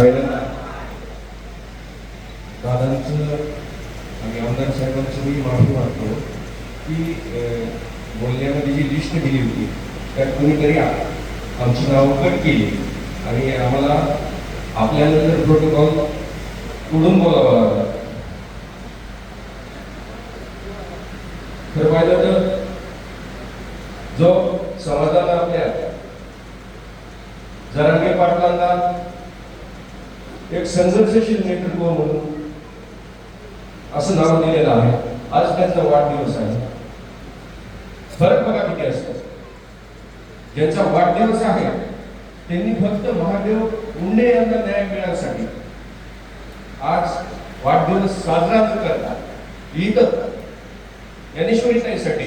पहिल्यांदा दादांचं आणि आमदार साहेबांचं मी माफी मागतो की बोलण्यामध्ये जी लिस्ट दिली होती त्यात कोणीतरी आमची नावं कट केली आणि आम्हाला आपल्यानंतर प्रोटोकॉल तोडून बोलावं लागला. तर पाहिलं तर जो समाजाला आपल्या जरांगे पाटलांना एक संघर्षशील नेतृत्व म्हणून असं नाव दिलेलं आहे. आज त्यांचा वाढदिवस आहे. फरक बघा किती असतो. ज्यांचा वाढदिवस आहे त्यांनी फक्त महादेव उंडे यांना न्याय मिळण्यासाठी आज वाढदिवस साजरा न करता इथं ज्ञानेश्वरीताईसाठी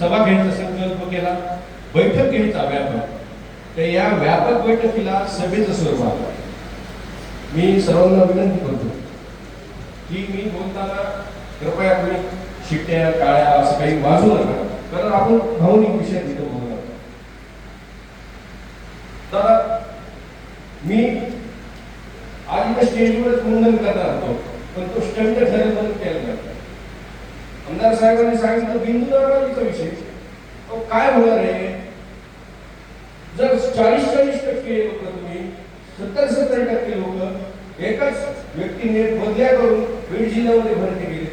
सभा घेण्याचा संकल्प केला बैठक घ्यायचा व्यापक. तर या व्यापक बैठकीला सभेचं स्वरूप आलं. मी सर्वांना विनंती करतो की मी बोलताना कृपया कोणी शिट्ट्या काळ्या असं काही वाजू नका कारण आपण भावनिक विषय तिथं बोलणार तर मी आज इथं स्टेजवरच मुंडन करणार होतो पण तो स्टंट ठरेल म्हणून केला नाही आमदार साहेबांनी सांगितलं बिंदू दरवाजीचा विषय. तो काय होणार आहे जर चाळीस चाळीस टक्के लोक तुम्ही सत्तर सत्तर टक्के लोक एकच व्यक्तीने बदल्या करून बीड जिल्ह्यामध्ये भरती केली.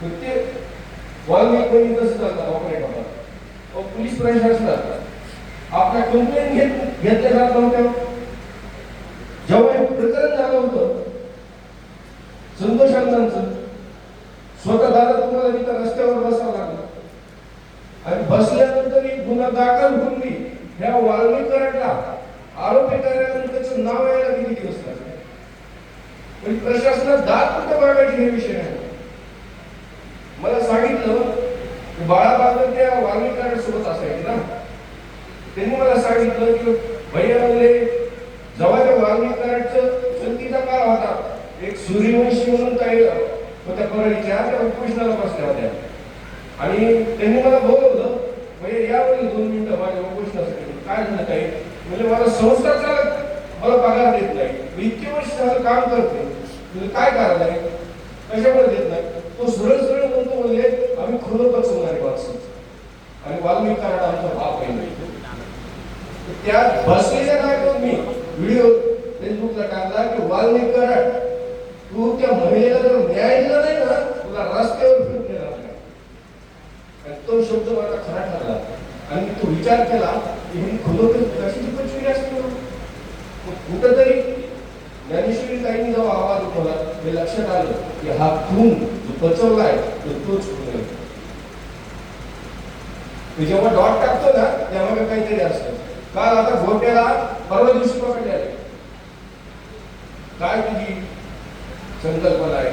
प्रत्येक वाल्मिक कसं चालतात ऑपरेट होतात अहो, पोलीस प्रशासनात आपल्या कंप्लेंट घेत घेतल्या जात नव्हत्या. जेव्हा हे प्रकरण झालं होतं संतोष अण्णांचं स्वतः दादा तुम्हाला तिथं रस्त्यावर बसावं लागलं. आणि बसल्यानंतर एक गुन्हा दाखल होऊन मी ह्या वाल्मिकरांना आरोपी करण्यानंतर त्याचं नाव यायला किती दिवस लागले म्हणजे प्रशासनात दात कुठं मागायची हे विषय आहे मला सांगितलं बाळाबाबत त्या वाल्मीकरांसोबत असायचे ना. त्यांनी मला सांगितलं की भैया म्हणले जवळ त्या वाल्मीकरांचं काळ होता. एक सूर्यवंशी म्हणून काही होत्या परळीच्या त्या उपोषणाला बसल्या होत्या. आणि त्यांनी मला बोलवलं म्हणजे यावेळी दोन मिनिटं माझ्या उपोषणासाठी. काय झालं काही म्हणजे मला संस्था चालत मला पगार देत नाही. मी इतके वर्ष झालं काम करते. म्हणजे काय कारण आहे कशामुळे देत नाही? तो सरळ सरळ म्हणतो म्हणजे आम्ही खरोखर सोडणारे माणसं आणि वाल्मिक कराड आमचा बाप आहे त्या बसलेल्या जागेवर मी व्हिडिओ फेसबुकला टाकला की वाल्मिक कराड तू त्या महिलेला जर न्याय दिला नाही ना तुला रस्त्यावर फिरून देणार नाही. आणि तो शब्द माझा खरा ठरला. आणि तो विचार केला की ही खरोखर कशी पंचवीस असते मग कुठंतरी जेव्हा हे लक्षात आलं की हा खून जो पचवलाय तो तोच खून आहे. मी जेव्हा डॉट टाकतो ना तेव्हा काहीतरी असतं. काल आता घोट्याला परवा दिवशी पकडले काय तुझी संकल्पना आहे?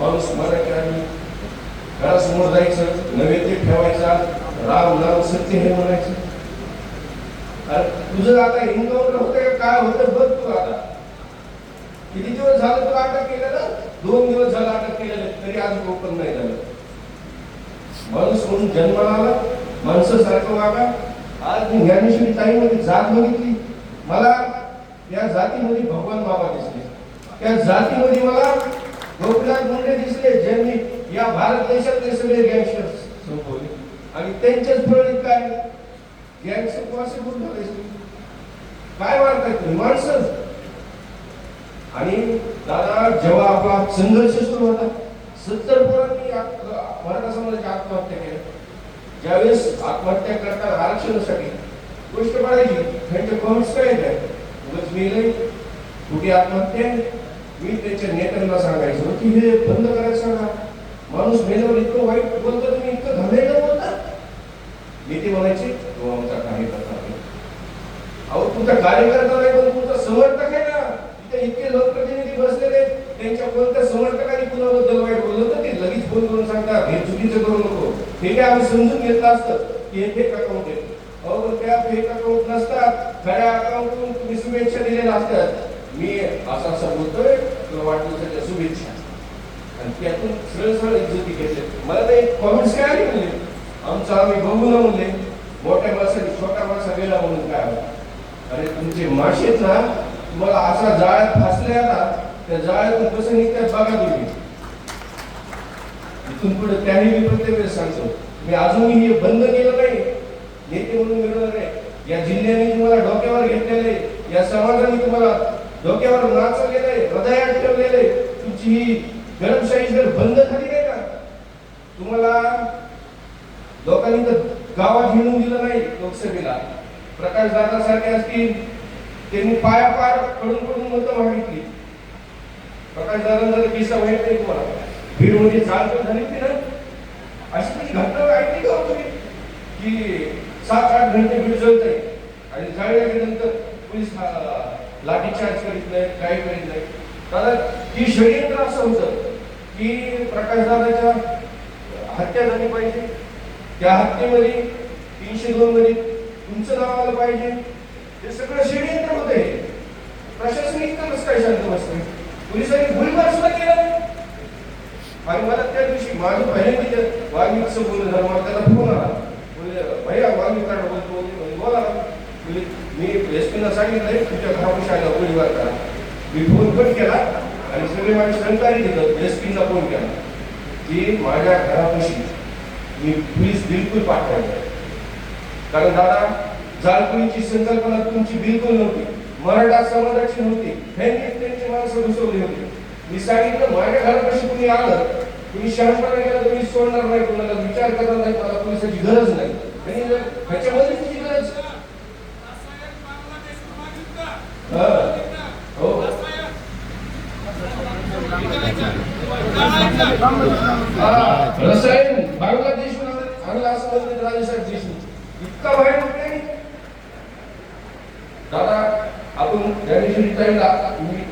माणूस मराठी आणि घरासमोर जायचं नैवेद्य ठेवायचा. राम नाम सत्य हे म्हणायचं. अरे तुझं आता इन्काउंटर होतं का? काय होतं बघ तू आता. किती दिवस झालं तुला अटक केलं दोन दिवस झालं अटक केलेलं तरी आज ओपन नाही झालं. माणूस म्हणून जन्माला आला माणसासारखं वागा. आज मी ज्ञानेश्वरी ताईमध्ये जात बघितली. मला त्या जातीमध्ये भगवान बाबा दिसले. त्या जातीमध्ये मला गोपीनाथ मुंडे दिसले ज्यांनी या भारत देशातले सगळे गँगस्टर संपवले. आणि त्यांच्याच फळीत काय? गँगस्टर कोणाचे गुण झाले काय मारताय तुम्ही माणसं आणि दादा जेव्हा आपला संघर्ष सुरू होता सत्तर पोरांनी मराठा समाजाची आत्महत्या केल्या ज्यावेळेस आत्महत्या करतात आरक्षणासाठी गोष्ट पाडायची त्यांचे कमेंट्स काय येत उगाच मी लई कुठे आत्महत्या आहे? मी त्याच्या नेत्यांना सांगायचो की हे बंद करायचं सांगा. माणूस मेल्यावर इतकं वाईट बोलतो तुम्ही इतकं घालायला बोलता? नेते म्हणायचे तो आमचा कार्यकर्ता आहे. अहो तुमचा कार्यकर्ता नाही पण तुमचा समर्थक आहे इतके लोकप्रतिनिधी बसलेले त्यांच्या कोणत्या समर्थकांनी कुणाबद्दल वाईट बोललं तर ते लगेच फोन करून सांगतात हे चुकीचं करू नको. हे काय आम्ही समजून घेतलं असतं की हे फेक अकाउंट आहे. अहो पण त्या फेक अकाउंट नसतात. खऱ्या अकाउंटवरून तुम्ही शुभेच्छा दिलेल्या असतात. मी असा असा बोलतोय. तुला वाटलं शुभेच्छा. आणि त्यातून सरळ सरळ इज्जती घेतले. मला ते कॉमेंट्स काय आले म्हणले. आमचं आम्ही बघू ना म्हणले. मोठ्या माणसाने छोटा माणसा गेला म्हणून काय अरे तुमचे माशेत ना तुम्हाला अशा जाळ्यात फासल्या ना त्या जाळ्यातून कसं निघतात बघा तुम्ही. इथून पुढे त्याही मी प्रत्येक वेळेस सांगतो मी अजूनही हे बंद केलं नाही. नेते म्हणून मिळवलं नाही. या जिल्ह्याने तुम्हाला डोक्यावर घेतलेले या समाजाने तुम्हाला डोक्यावर नाचवलेले हृदयात ठेवलेले तुमची ही गरमशाही जर बंद झाली नाही का? तुम्हाला लोकांनी तर गावात हिणून दिलं नाही लोकसभेला. प्रकाश दादा सारखे असतील त्यांनी पाया पार पडून पडून मतं मागितली. प्रकाश दादा किस्सा माहीत नाही तुम्हाला. भीडमध्ये चालतो झाली होती ना. अशी काही घटना ऐकली का तुम्ही की सात आठ घंटे भीड जळत आहे आणि जळल्यानंतर पोलीस लाठीचार्ज करीत नाही काही करीत नाही दादा ही षडयंत्र असं होतं की प्रकाश दादाच्या हत्या झाली पाहिजे. त्या हत्येमध्ये तीनशे दोन मध्ये तुमचं नाव आलं पाहिजे. हे सगळं षडयंत्र होते प्रशासन इतकं कसं काय शांत बसतं पोलिसांनी गोळीबार सुद्धा केला आणि मला त्या दिवशी माझं पहिल्यांदा त्या म्हणजे वाल्मिकचं बोलणं झालं मला त्याला फोन आला. बोलले भैया कारण बोलतो? म्हणजे बोला. म्हणजे मी एस पीला सांगितलंय तुमच्या घरापाशी आला गोळीबार करा. मी फोन पण केला आणि सगळे माझे सहकारी दिलं एस पीला फोन केला. की माझ्या घरापाशी मी पोलीस बिलकुल पाठवायचं कारण दादा जाळपोळीची संकल्पना तुमची बिलकुल नव्हती. मराठा समाजाची नव्हती. ह्यांनी त्यांची माणसं घुसवली होती. मी सांगितलं माझ्या घरापाशी कुणी आलं तुम्ही शहाणपणा केला तुम्ही सोडणार नाही कोणाला विचार करणार नाही मला पोलिसाची गरज नाही. आणि ह्याच्यामध्ये तुझी गरज. हा. हो. रसायन बांगलादेश आणला असं म्हणते राजेसाहेब देशमुख. इतका बाहेर नाही दादा आपण ज्ञानेश्वरी ताईला तुम्ही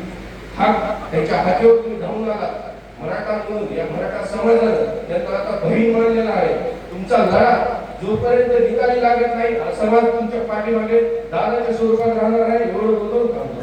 हा त्याच्या हातीवर तुम्ही धावून आला मराठा म्हणून या मराठा समाजानं त्यांना आता बहीण मानलेला आहे. तुमचा लढा जोपर्यंत निकाली लागत नाही समाज तुमच्या पाठीमागे दादाच्या स्वरूपात राहणार आहे एवढं बोलून थांबतो